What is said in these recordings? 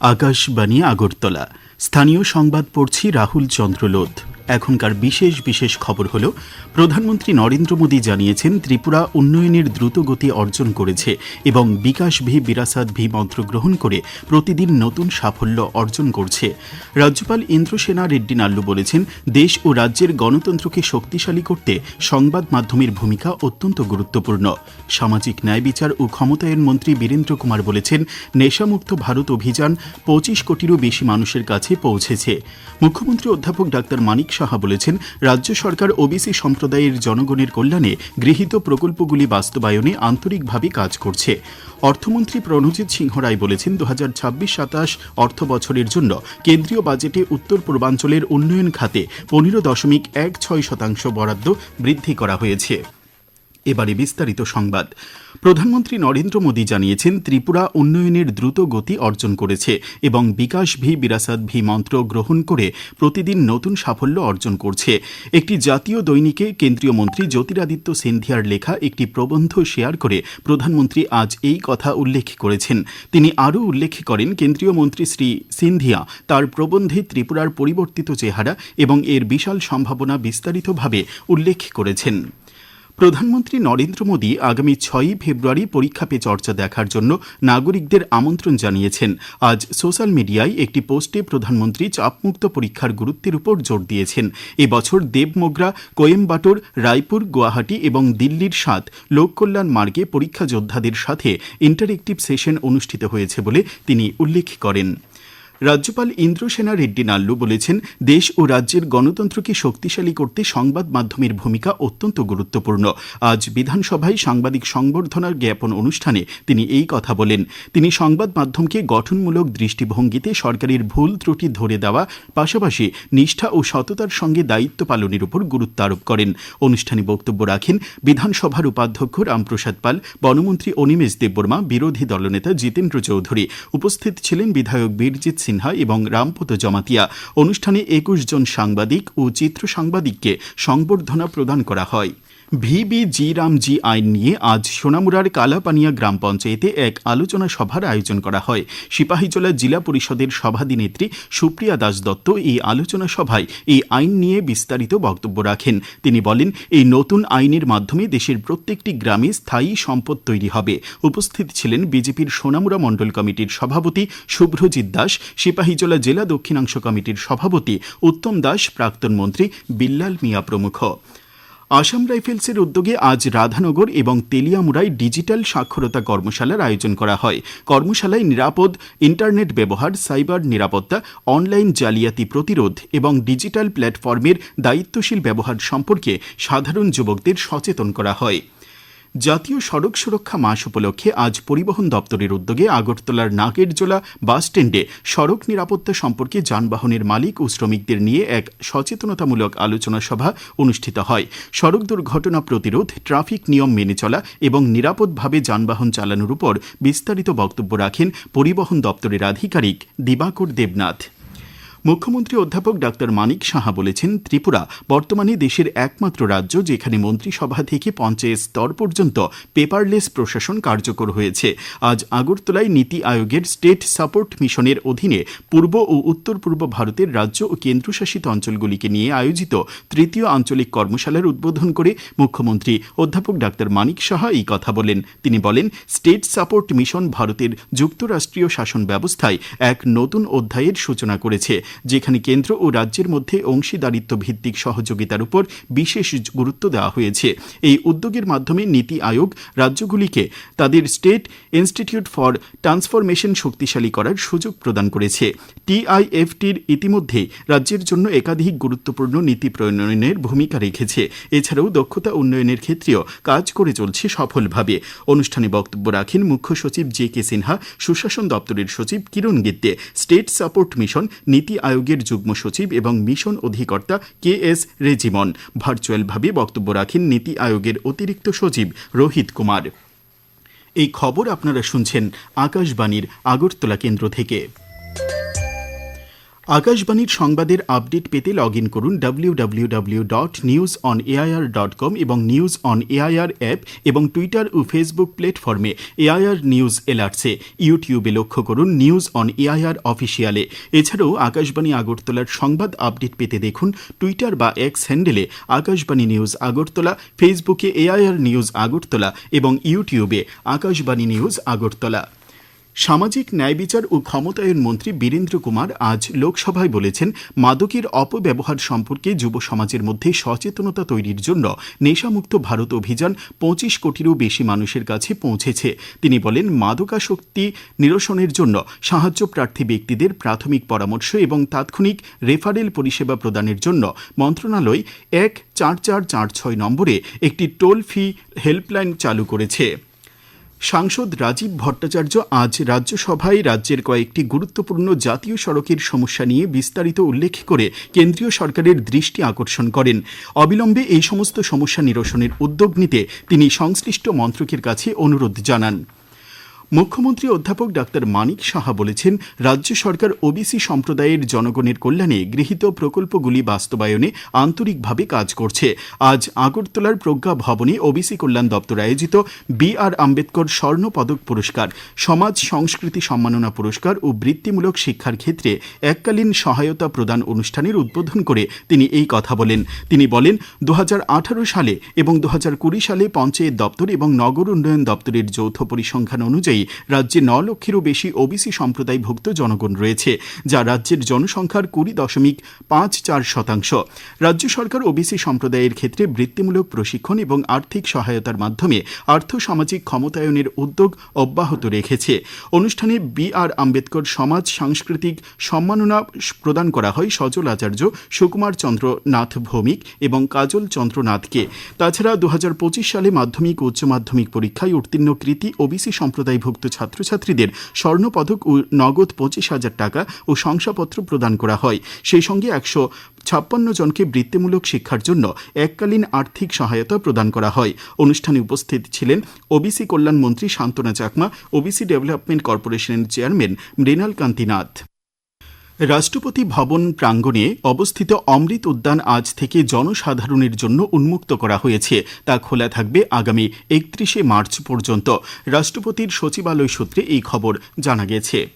আকাশবাণী আগরতলা। স্থানীয় সংবাদ পড়ছি রাহুল চন্দ্রলোধ এখনকার বিশেষ বিশেষ খবর হল, প্রধানমন্ত্রী নরেন্দ্র মোদী জানিয়েছেন ত্রিপুরা উন্নয়নের দ্রুত গতি অর্জন করেছে এবং বিকাশ ভি বিরাসাত ভি মন্ত্র গ্রহণ করে প্রতিদিন নতুন সাফল্য অর্জন করছে। রাজ্যপাল ইন্দ্রসেনা রেড্ডি নাল্লু বলেছেন, দেশ ও রাজ্যের গণতন্ত্রকে শক্তিশালী করতে সংবাদ মাধ্যমের ভূমিকা অত্যন্ত গুরুত্বপূর্ণ। সামাজিক ন্যায় বিচার ও ক্ষমতায়ন মন্ত্রী বীরেন্দ্র কুমার বলেছেন, নেশামুক্ত ভারত অভিযান পঁচিশ কোটিরও বেশি মানুষের কাছে পৌঁছেছে। মুখ্যমন্ত্রী অধ্যাপক ডাক্তার মানিক সাহা বলেছেন, রাজ্য সরকার ওবিসি সম্প্রদায়ের জনগণের কল্যাণে গৃহীত প্রকল্পগুলি বাস্তবায়নে আন্তরিকভাবে কাজ করছে। অর্থমন্ত্রী প্রণজিৎ সিংহ রায় বলেছেন দু হাজার ছাব্বিশ সাতাশ অর্থ বছরের জন্য কেন্দ্রীয় বাজেটে উত্তর পূর্বাঞ্চলের উন্নয়ন খাতে পনেরো দশমিক এক ছয় শতাংশ বরাদ্দ বৃদ্ধি করা হয়েছে। এবারে বিস্তারিত সংবাদ। প্রধানমন্ত্রী নরেন্দ্র মোদী জানিয়েছেন, ত্রিপুরা উন্নয়নের দ্রুত গতি অর্জন করেছে এবং বিকাশ ভি বিরাসাত ভি মন্ত্র গ্রহণ করে প্রতিদিন নতুন সাফল্য অর্জন করছে। একটি জাতীয় দৈনিকে কেন্দ্রীয় মন্ত্রী জ্যোতিরাদিত্য সিন্ধিয়ার লেখা একটি প্রবন্ধ শেয়ার করে প্রধানমন্ত্রী আজ এই কথা উল্লেখ করেছেন। তিনি আরও উল্লেখ করেন, কেন্দ্রীয় মন্ত্রী শ্রী সিন্ধিয়া তার প্রবন্ধে ত্রিপুরার পরিবর্তিত চেহারা এবং এর বিশাল সম্ভাবনা বিস্তারিতভাবে উল্লেখ করেছেন। প্রধানমন্ত্রী নরেন্দ্র মোদী আগামী ছয়ই ফেব্রুয়ারি পরীক্ষা পে চর্চা দেখার জন্য নাগরিকদের আমন্ত্রণ জানিয়েছেন। আজ সোশ্যাল মিডিয়ায় একটি পোস্টে প্রধানমন্ত্রী চাপমুক্ত পরীক্ষার গুরুত্বের উপর জোর দিয়েছেন। এবছর দেবমোগরা, কোয়েম্বাটোর, রায়পুর, গুয়াহাটি এবং দিল্লির সাত লোককল্যাণ মার্গে পরীক্ষা যোদ্ধাদের সাথে ইন্টারেক্টিভ সেশন অনুষ্ঠিত হয়েছে বলে তিনি উল্লেখ করেন। রাজ্যপাল ইন্দ্রসেনা রেড্ডি নাল্লু বলেছেন, দেশ ও রাজ্যের গণতন্ত্রকে শক্তিশালী করতে সংবাদ মাধ্যমের ভূমিকা অত্যন্ত গুরুত্বপূর্ণ। আজ বিধানসভায় সাংবাদিক সংবর্ধনার জ্ঞাপন অনুষ্ঠানে তিনি এই কথা বলেন। তিনি সংবাদ মাধ্যমকে গঠনমূলক দৃষ্টিভঙ্গিতে সরকারের ভুল ত্রুটি ধরে দেওয়া, পাশাপাশি নিষ্ঠা ও সততার সঙ্গে দায়িত্ব পালনের উপর গুরুত্ব আরোপ করেন। অনুষ্ঠানে বক্তব্য রাখেন বিধানসভার উপাধ্যক্ষ রামপ্রসাদ পাল, বনমন্ত্রী অনিমেষ দেববর্মা, বিরোধী দলনেতা জিতেন্দ্র চৌধুরী। উপস্থিত ছিলেন বিধায়ক বীরজিৎ সিনহা এবং রামপুত জমাতিয়া। অনুষ্ঠানে একুশ জন সাংবাদিক ও চিত্র সাংবাদিককে সংবর্ধনা প্রদান করা হয়। ভিবি জি রামজি আইন নিয়ে আজ সোনামুড়ার কালাপানিয়া গ্রাম পঞ্চায়েতে এক আলোচনা সভার আয়োজন করা হয়। সিপাহীজলা জেলা পরিষদের সভাধিনেত্রী সুপ্রিয়া দাস দত্ত এই আলোচনা সভায় এই আইন নিয়ে বিস্তারিত বক্তব্য রাখেন। তিনি বলেন, এই নতুন আইনের মাধ্যমে দেশের প্রত্যেকটি গ্রামে স্থায়ী সম্পদ তৈরি হবে। উপস্থিত ছিলেন বিজেপির সোনামুড়া মণ্ডল কমিটির সভাপতি শুভ্রজিৎ দাস, সিপাহীজলা জেলা দক্ষিণাংশ কমিটির সভাপতি উত্তম দাস, প্রাক্তন মন্ত্রী বিল্লাল মিয়া প্রমুখ। আসাম রাইফেলসের উদ্যোগে আজ রাধানগর এবং তেলিয়ামুড়ায় ডিজিটাল সাক্ষরতা কর্মশালার আয়োজন করা হয়। কর্মশালায় নিরাপদ ইন্টারনেট ব্যবহার, সাইবার নিরাপত্তা, অনলাইন জালিয়াতি প্রতিরোধ এবং ডিজিটাল প্ল্যাটফর্মের দায়িত্বশীল ব্যবহার সম্পর্কে সাধারণ যুবকদের সচেতন করা হয়। জাতীয় সড়ক সুরক্ষা মাস উপলক্ষে আজ পরিবহন দপ্তরের উদ্যোগে আগরতলার নাগেরজোলা বাস স্ট্যান্ডে সড়ক নিরাপত্তা সম্পর্কে যানবাহনের মালিক ও শ্রমিকদের নিয়ে এক সচেতনতামূলক আলোচনা সভা অনুষ্ঠিত হয়। সড়ক দুর্ঘটনা প্রতিরোধ, ট্রাফিক নিয়ম মেনে চলা এবং নিরাপদভাবে যানবাহন চালানোর উপর বিস্তারিত বক্তব্য রাখেন পরিবহন দপ্তরের আধিকারিক দিবাকর দেবনাথ। মুখ্যমন্ত্রী অধ্যাপক ডাক্তার মানিক সাহা বলেছেন, ত্রিপুরা বর্তমানে দেশের একমাত্র রাজ্য যেখানে মন্ত্রিসভা থেকে পঞ্চায়েত স্তর পর্যন্ত পেপারলেস প্রশাসন কার্যকর হয়েছে। আজ আগরতলায় নীতি আয়োগের স্টেট সাপোর্ট মিশনের অধীনে পূর্ব ও উত্তর পূর্ব ভারতের রাজ্য ও কেন্দ্রশাসিত অঞ্চলগুলিকে নিয়ে আয়োজিত তৃতীয় আঞ্চলিক কর্মশালার উদ্বোধন করে মুখ্যমন্ত্রী অধ্যাপক ডাক্তার মানিক সাহা এই কথা বলেন। তিনি বলেন, স্টেট সাপোর্ট মিশন ভারতের যুক্তরাষ্ট্রীয় শাসন ব্যবস্থায় এক নতুন অধ্যায়ের সূচনা করেছে। যেখানে কেন্দ্র ও রাজ্যের মধ্যে অংশীদারিত্ব ভিত্তিক সহযোগিতার উপর বিশেষ গুরুত্ব দেওয়া হয়েছে। এই উদ্যোগের মাধ্যমে নীতি আয়োগ রাজ্যগুলিকে তাদের স্টেট ইনস্টিটিউট ফর ট্রান্সফরমেশন শক্তিশালী করার সুযোগ প্রদান করেছে। টিআইএফটির ইতিমধ্যে রাজ্যের জন্য একাধিক গুরুত্বপূর্ণ নীতি প্রণয়নের ভূমিকা রেখেছে। এছাড়াও দক্ষতা উন্নয়নের ক্ষেত্রেও কাজ করে চলছে সফলভাবে। অনুষ্ঠানে বক্তব্য রাখেন মুখ্য সচিব জে কে সিনহা, সুশাসন দপ্তরের সচিব Kiran Gitte, state support mission Niti আয়োগের যুগ্ম সচিব এবং মিশন অধিকর্তা কে এস রেজিমন। ভার্চুয়ালভাবে বক্তব্য রাখেন নীতি আয়োগের অতিরিক্ত সচিব রোহিত কুমার। এই খবর আপনারা শুনছেন আকাশবাণীর আগরতলা কেন্দ্র থেকে। আকাশবাণীর সংবাদের আপডেট পেতে লগ ইন করুন W W W dot news on dot com এবং নিউজ অন এআইআর অ্যাপ এবং টুইটার ও ফেসবুক প্ল্যাটফর্মে এআইআর নিউজ এলার্টসে ইউটিউবে লক্ষ্য করুন নিউজ অন এআইআর অফিসিয়ালে। এছাড়াও আকাশবাণী আগরতলার সংবাদ আপডেট পেতে দেখুন টুইটার বা এক্স হ্যান্ডেলে আকাশবাণী নিউজ আগরতলা, ফেসবুকে এআইআর নিউজ আগরতলা এবং ইউটিউবে আকাশবাণী নিউজ আগরতলা। সামাজিক ন্যায় বিচার ও ক্ষমতায়ন মন্ত্রী বীরেন্দ্র কুমার আজ লোকসভায় বলেছেন, মাদকের অপব্যবহার সম্পর্কে যুব সমাজের মধ্যে সচেতনতা তৈরির জন্য নেশামুক্ত ভারত অভিযান পঁচিশ কোটিরও বেশি মানুষের কাছে পৌঁছেছে। তিনি বলেন, মাদকাসক্তি নিরসনের জন্য সাহায্য প্রার্থী ব্যক্তিদের প্রাথমিক পরামর্শ এবং তাৎক্ষণিক রেফারেল পরিষেবা প্রদানের জন্য মন্ত্রণালয় এক চার চার চার ছয় নম্বরে একটি টোল ফি হেল্পলাইন চালু করেছে। সাংসদ রাজীব ভট্টাচার্য আজ রাজ্যসভায় রাজ্যের কয়েকটি গুরুত্বপূর্ণ জাতীয় সড়কের সমস্যা নিয়ে বিস্তারিত উল্লেখ করে কেন্দ্রীয় সরকারের দৃষ্টি আকর্ষণ করেন। অবিলম্বে এই সমস্ত সমস্যা নিরসনের উদ্যোগ নিতে তিনি সংশ্লিষ্ট মন্ত্রকের কাছে অনুরোধ জানান। মুখ্যমন্ত্রী অধ্যাপক ডাক্তার মানিক সাহা বলেছেন, রাজ্য সরকার ওবিসি সম্প্রদায়ের জনগণের কল্যাণে গৃহীত প্রকল্পগুলি বাস্তবায়নে আন্তরিকভাবে কাজ করছে। আজ আগরতলার প্রজ্ঞা ভবনে ওবিসি কল্যাণ দপ্তর আয়োজিত বি আর আম্বেদকর স্বর্ণ পদক পুরস্কার, সমাজ সংস্কৃতি সম্মাননা পুরস্কার ও বৃত্তিমূলক শিক্ষার ক্ষেত্রে এককালীন সহায়তা প্রদান অনুষ্ঠানের উদ্বোধন করে তিনি এই কথা বলেন। তিনি বলেন দু হাজার আঠারো সালে এবং দু হাজার কুড়ি সালে পঞ্চায়েত দপ্তর এবং নগর উন্নয়ন দপ্তরের যৌথ পরিসংখ্যান অনুযায়ী রাজ্যে ন লক্ষেরও বেশি ওবিসি সম্প্রদায়ভুক্ত জনগণ রয়েছে, যা রাজ্যের জনসংখ্যার কুড়ি দশমিক পাঁচ চার শতাংশ। রাজ্য সরকার ওবিসি সম্প্রদায়ের ক্ষেত্রে বৃত্তিমূলক প্রশিক্ষণ এবং আর্থিক সহায়তার মাধ্যমে আর্থ সামাজিক ক্ষমতায়নের উদ্যোগ অব্যাহত রেখেছে। অনুষ্ঠানে বি আর আম্বেদকর সমাজ সাংস্কৃতিক সম্মাননা প্রদান করা হয় সজল আচার্য সুকুমার চন্দ্র নাথ ভৌমিক এবং কাজল চন্দ্রনাথকে তাছাড়া দু হাজার পঁচিশ সালে মাধ্যমিক উচ্চ মাধ্যমিক পরীক্ষায় উত্তীর্ণ কৃতি ওবিসি সম্প্রদায়ভুক্ত ছাত্রছাত্রীদের স্বর্ণপদক ও নগদ পঁচিশ হাজার টাকা ও শংসাপত্র প্রদান করা হয়। সেই সঙ্গে একশো ছাপ্পান্ন জনকে বৃত্তিমূলক শিক্ষার জন্য এককালীন আর্থিক সহায়তা প্রদান করা হয়। অনুষ্ঠানে উপস্থিত ছিলেন ওবিসি কল্যাণ মন্ত্রী শান্তনা চাকমা, ওবিসি ডেভেলপমেন্ট কর্পোরেশনের চেয়ারম্যান মৃণাল কান্তিনাথ রাষ্ট্রপতি ভবন প্রাঙ্গণে অবস্থিত অমৃত উদ্যান আজ থেকে জনসাধারণের জন্য উন্মুক্ত করা হয়েছে। তা খোলা থাকবে আগামী একত্রিশে মার্চ পর্যন্ত। রাষ্ট্রপতির সচিবালয় সূত্রে এই খবর জানা গেছে।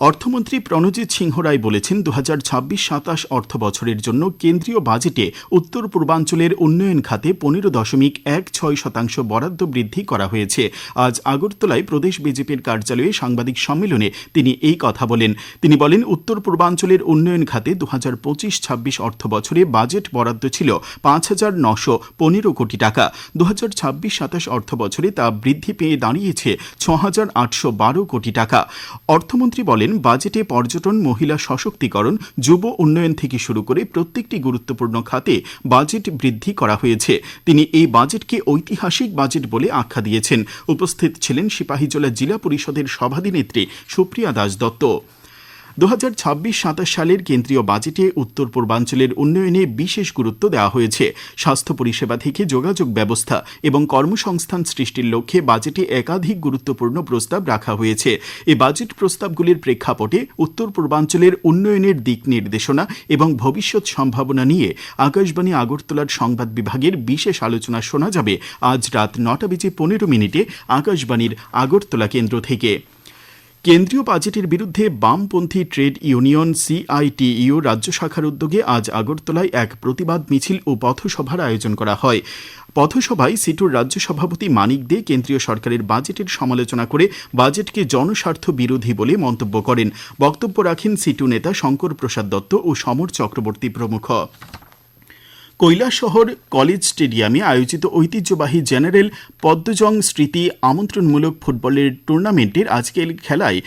অর্থমন্ত্রী প্রণজিৎ সিংহ রায় বলেছেন দু হাজার ছাব্বিশ সাতাশ অর্থ বছরের জন্য কেন্দ্রীয় বাজেটে উত্তর পূর্বাঞ্চলের উন্নয়ন খাতে পনেরো দশমিক এক ছয় শতাংশ বরাদ্দ বৃদ্ধি করা হয়েছে। আজ আগরতলায় প্রদেশ বিজেপির কার্যালয়ে সাংবাদিক সম্মেলনে তিনি এই কথা বলেন। তিনি বলেন, উত্তর পূর্বাঞ্চলের উন্নয়ন খাতে দু হাজার পঁচিশ ছাব্বিশ অর্থ বছরে বাজেট বরাদ্দ ছিল পাঁচ হাজার নশো পনেরো কোটি টাকা। দু হাজার ছাব্বিশ সাতাশ অর্থ বছরে তা বৃদ্ধি পেয়ে দাঁড়িয়েছে ছ হাজার আটশো বারো কোটি টাকা। অর্থমন্ত্রী বলেন বলেন, বাজেটে পর্যটন, মহিলা সশক্তিকরণ, যুব উন্নয়ন থেকে শুরু করে প্রত্যেকটি গুরুত্বপূর্ণ খাতে বাজেট বৃদ্ধি করা হয়েছে। তিনি এই বাজেটকে ঐতিহাসিক বাজেট বলে আখ্যা দিয়েছেন। উপস্থিত ছিলেন সিপাহীজলা জেলা পরিষদের সভাধিনেত্রী সুপ্রিয়া দাস দত্ত। দু হাজার ছাব্বিশ সাতাশ সালের কেন্দ্রীয় বাজেটে উত্তর পূর্বাঞ্চলের উন্নয়নে বিশেষ গুরুত্ব দেওয়া হয়েছে। স্বাস্থ্য পরিষেবা থেকে যোগাযোগ ব্যবস্থা এবং কর্মসংস্থান সৃষ্টির লক্ষ্যে বাজেটে একাধিক গুরুত্বপূর্ণ প্রস্তাব রাখা হয়েছে। এই বাজেট প্রস্তাবগুলির প্রেক্ষাপটে উত্তর পূর্বাঞ্চলের উন্নয়নের দিক নির্দেশনা এবং ভবিষ্যৎ সম্ভাবনা নিয়ে আকাশবাণী আগরতলার সংবাদ বিভাগের বিশেষ আলোচনা শোনা যাবে আজ রাত নটা বেজে পনেরো মিনিটে আকাশবাণীর আগরতলা কেন্দ্র থেকে। কেন্দ্রীয় বাজেটের বিরুদ্ধে বামপন্থী ট্রেড ইউনিয়ন সিআইটিইউ রাজ্য শাখার উদ্যোগে আজ আগরতলায় এক প্রতিবাদ মিছিল ও পথসভার আয়োজন করা হয়। পথসভায় সিটুর রাজ্য সভাপতি মানিক দে কেন্দ্রীয় সরকারের বাজেটের সমালোচনা করে বাজেটকে জনস্বার্থ বিরোধী বলে মন্তব্য করেন। বক্তব্য রাখেন সিটু নেতা শঙ্কর প্রসাদ দত্ত ও সমর চক্রবর্তী প্রমুখ। কৈলাসহর কলেজ স্টেডিয়ামে আয়োজিত ঐতিহ্যবাহী জেনারেল পদ্মজং স্মৃতি আমন্ত্রণমূলক ফুটবলের টুর্নামেন্টের আজকের খেলায়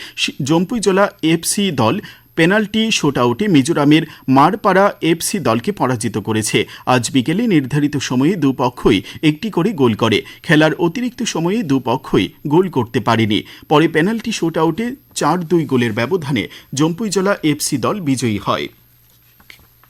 জম্পুইজলা এফসি দল পেনাল্টি শুটআউটে মিজোরামের মারপাড়া এফসি দলকে পরাজিত করেছে। আজ বিকেলে নির্ধারিত সময়ে দুপক্ষই একটি করে গোল করে। খেলার অতিরিক্ত সময়ে দুপক্ষই গোল করতে পারেনি। পরে পেনাল্টি শুটআউটে চার দুই গোলের ব্যবধানে জম্পুইজলা এফসি দল বিজয়ী হয়।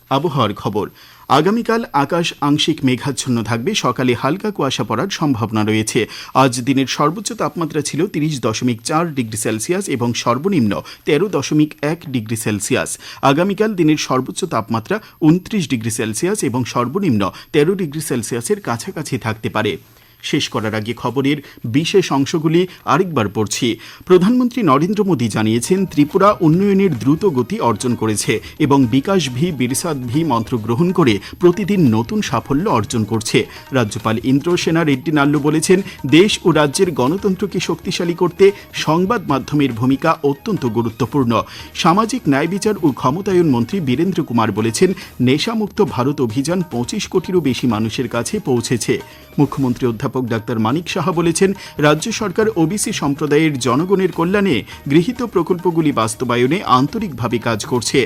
আবহাওয়ার খবর। আগামীকাল আকাশ আংশিক মেঘাচ্ছন্ন থাকবে, সকালে হালকা কুয়াশা পড়ার সম্ভাবনা রয়েছে। আজ দিনের সর্বোচ্চ তাপমাত্রা ছিল তিরিশ দশমিক চার ডিগ্রি সেলসিয়াস এবং সর্বনিম্ন তেরো দশমিক এক ডিগ্রি সেলসিয়াস। আগামীকাল দিনের সর্বোচ্চ তাপমাত্রা উনত্রিশ ডিগ্রি সেলসিয়াস এবং সর্বনিম্ন তেরো ডিগ্রি সেলসিয়াসের কাছাকাছি থাকতে পারে। শেষ করার আগে খবরের বিশেষ অংশগুলি আরেকবার পড়ছি। প্রধানমন্ত্রী নরেন্দ্র মোদী জানিয়েছেন, ত্রিপুরা উন্নয়নের দ্রুত গতি অর্জন করেছে এবং বিকাশ ভি, বিরসাদ ভি মন্ত্র গ্রহণ করে প্রতিদিন নতুন সাফল্য অর্জন করছে। রাজ্যপাল ইন্দ্রসেনা রেড্ডি নাল্লু বলেছেন, দেশ ও রাজ্যের গণতন্ত্রকে শক্তিশালী করতে সংবাদ মাধ্যমের ভূমিকা অত্যন্ত গুরুত্বপূর্ণ। সামাজিক ন্যায় বিচার ও ক্ষমতায়ন মন্ত্রী বীরেন্দ্র কুমার বলেছেন, নেশামুক্ত ভারত অভিযান পঁচিশ কোটিরও বেশি মানুষের কাছে পৌঁছেছে। মুখ্যমন্ত্রী অধ্যাপক ডাক্তার মানিক সাহা বলেছেন, রাজ্য সরকার ওবিসি সম্প্রদায়ের জনগণের কল্যাণে গৃহীত প্রকল্পগুলি বাস্তবায়নে আন্তরিকভাবে কাজ করছে।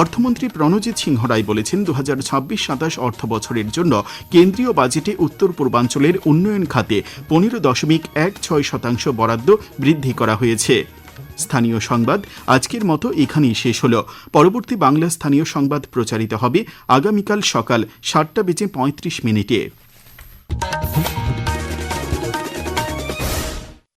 অর্থমন্ত্রী প্রণজিৎ সিংহ রায় বলেছেন দু হাজার ছাব্বিশ সাতাশ অর্থ বছরের জন্য কেন্দ্রীয় বাজেটে উত্তর পূর্বাঞ্চলের উন্নয়ন খাতে পনেরো দশমিক এক ছয় শতাংশ বরাদ্দ বৃদ্ধি করা হয়েছে। স্থানীয় সংবাদ, আজকের মতো এখানেই শেষ হল। পরবর্তী বাংলা স্থানীয় সংবাদ প্রচারিত হবে আগামীকাল সকাল সাতটা বেজে পঁয়ত্রিশ মিনিটে।